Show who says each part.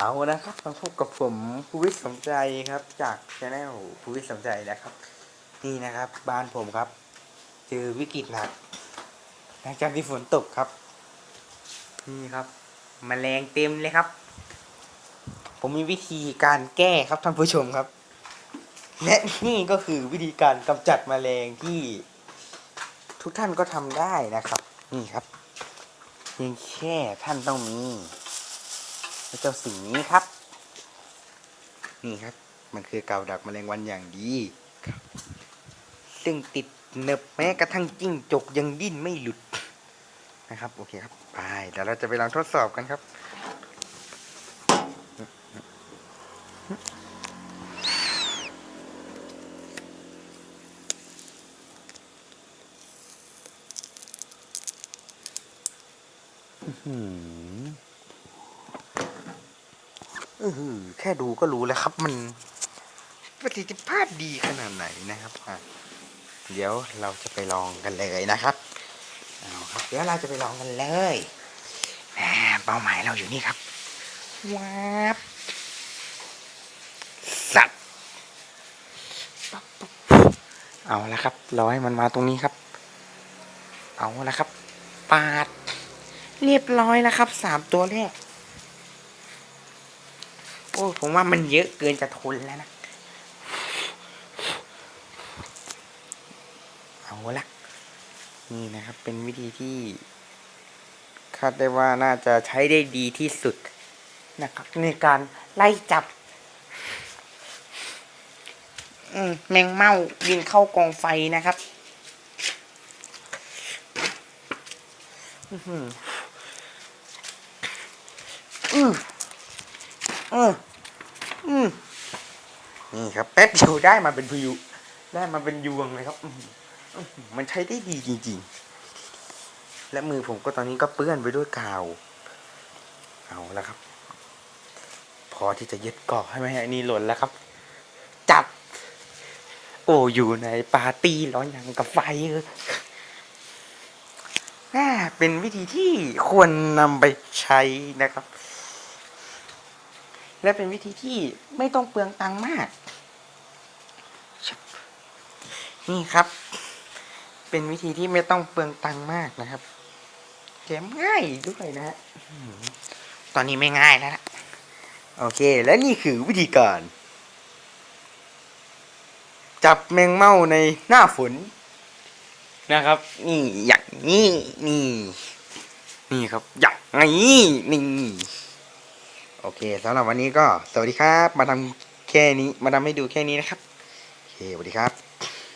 Speaker 1: เอานะครับมาพบกับผมภูวิทย์สมใจครับ จากช anel ภูวิทย์สมใจนะครับ นี่นะครับ บ้านผมครับเจอวิกฤตหนักหลังจากที่ฝนตกครับ นี่ครับมแมลงเต็มเลยครับ ผมมีวิธีการแก้ครับท่านผู้ชมครับและนี่ก็คือวิธีการกำจัดแมลงที่ทุกท่านก็ทำได้นะครับ นี่ครับเพียงแค่ท่านต้องมี เจ้าสิ่งนี้ครับ นี่ครับ มันคือกาวดักแมลงวันอย่างดีครับซึ่งติดเนึบแม้กระทั่งจิ้งจกยังดิ้นไม่หลุดนะครับ โอเคครับไปเดี๋ยวเราจะไปลองทดสอบกันครับอื้ อหืออแค่ดูก็รู้แล้วครับ มันประสิทธิภาพดีขนาดไหนนะครับเดี๋ยวเราจะไปลองกันเลยนะครับเอาครับ เดี๋ยวเราจะไปลองกันเลยเป้าหมายเราอยู่นี่ครับว้าบสัตว์ตับเอาละครับรอให้มันมาตรงนี้ครับ เอาละครับ ปาด เรียบร้อยแล้วครับสามตัวแรก อ้ผมว่ามันเยอะเกินจะทนแล้วนะเอาละนี่นะครับ เป็นวิธีที่คาดได้ว่าน่าจะใช้ได้ดีที่สุดนะครับในการไล่จับแมงเม่าบินเข้ากองไฟนะครับอื้อหืออือืมอืม นี่ครับแป๊บเดียวได้มาเป็นพายุได้มาเป็นยวงเลยครับมันใช้ได้ดีจริง ๆ และมือผมก็ตอนนี้ก็เปื้อนไปด้วยกาว เอาแล้วครับ พอที่จะยึดเกาะให้ไห้อันนี้หล่นแล้วครับ จับ โอ้อยู่ในปาร์ตี้ร้อนอย่างกับไฟเออแม่เป็นวิธีที่ควรนำไปใช้นะครับ และเป็นวิธีที่ไม่ต้องเปลืองตังค์มาก นี่ครับ เป็นวิธีที่ไม่ต้องเปลืองตังค์มากนะครับแถมง่ายด้วยนะฮะอืมตอนนี้ไม่ง่ายแล้วนะโอเค และนี่คือวิธีการ จับแมงเม่าในหน้าฝนนะครับ นี่อย่างนี้นี่ นี่ครับ อย่างนี้นี่ โอเคสำหรับวันนี้ก็สวัสดีครับ มาทำแค่นี้มาทำให้ดูแค่นี้นะครับ โอเคสวัสดีครับ